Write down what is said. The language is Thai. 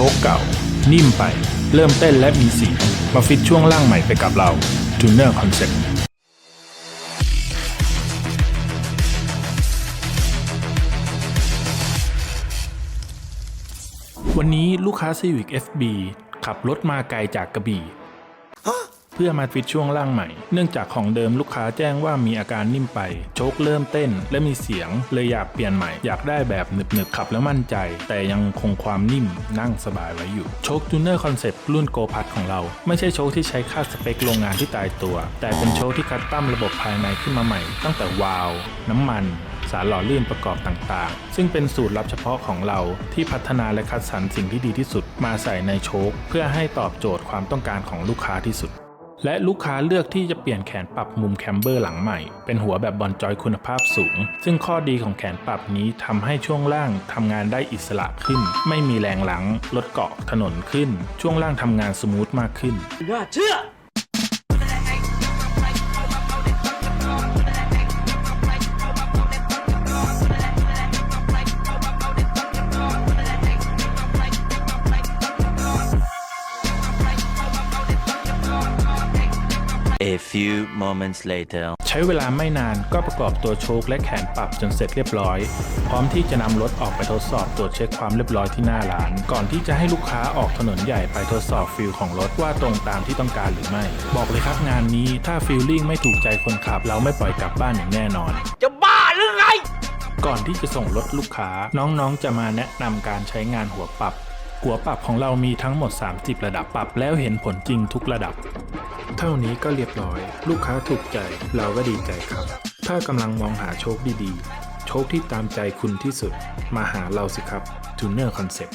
คเก่า นิ่มไป เริ่มเต้นและมีสี มาฟิตช่วงล่างใหม่ไปกับเราจูเนอร์คอนเซ็ปต์วันนี้ลูกค้า Civic FB ขับรถมาไกลจากกระบี่ พื่อมาฟิตช่วงล่างใหม่ เนื่องจากของเดิมลูกค้าแจ้งว่ามีอาการนิ่มไปโชคเริ่มเต้น และมีเสียง เลยอยากเปลี่ยนใหม่ อยากได้แบบหนึบๆขับแล้วมั่นใจ แต่ยังคงความนิ่มนั่งสบายไว้อยู่โชคจูเนอร์คอนเซปต์รุ่นโกพัทของเรา ไม่ใช่โชคที่ใช้ค่าสเปคโรงงานที่ตายตัว แต่เป็นโชคที่คัดตั้มระบบภายในขึ้นมาใหม่ ตั้งแต่วาล์วน้ำมันสารหล่อลื่นประกอบต่างๆ ซึ่งเป็นสูตรลับเฉพาะของเราที่พัฒนาและคัดสรรสิ่งที่ดีที่สุดมาใส่ในโชคเพื่อให้ตอบโจทย์ความต้องการของลูกค้าที่สุด และลูกค้าเลือกที่จะเปลี่ยนแขนปรับมุมแคมเบอร์หลังใหม่ เป็นหัวแบบบอลจอยคุณภาพสูง ซึ่งข้อดีของแขนปรับนี้ทำให้ช่วงล่างทำงานได้อิสระขึ้น ไม่มีแรงหลัง ลดเกาะถนนขึ้น ช่วงล่างทำงานสมูทมากขึ้นว่าเชื่อ A few moments later. ใช้เวลาไม่นานก็ประกอบตัวโชคและแขนปรับจนเสร็จเรียบร้อย พร้อมที่จะนำรถออกไปทดสอบตรวจเช็คความเรียบร้อยที่หน้าร้าน ก่อนที่จะให้ลูกค้าออกถนนใหญ่ไปทดสอบฟิลของรถว่าตรงตามที่ต้องการหรือไม่ บอกเลยครับงานนี้ถ้าฟิลลิ่งไม่ถูกใจคนขับ เราไม่ปล่อยกลับบ้านอย่างแน่นอน จะบ้าหรือไง ก่อนที่จะส่งรถลูกค้าน้องๆจะมาแนะนำการใช้งานหัวปรับหัวปรับของเรามีทั้งหมด 30 ระดับปรับแล้วเห็นผลจริงทุกระดับ เท่านี้ก็เรียบร้อย ลูกค้าถูกใจเราก็ดีใจครับ ถ้ากำลังมองหาโชคดีๆ โชคที่ตามใจคุณที่สุด มาหาเราสิครับ Tuner Concept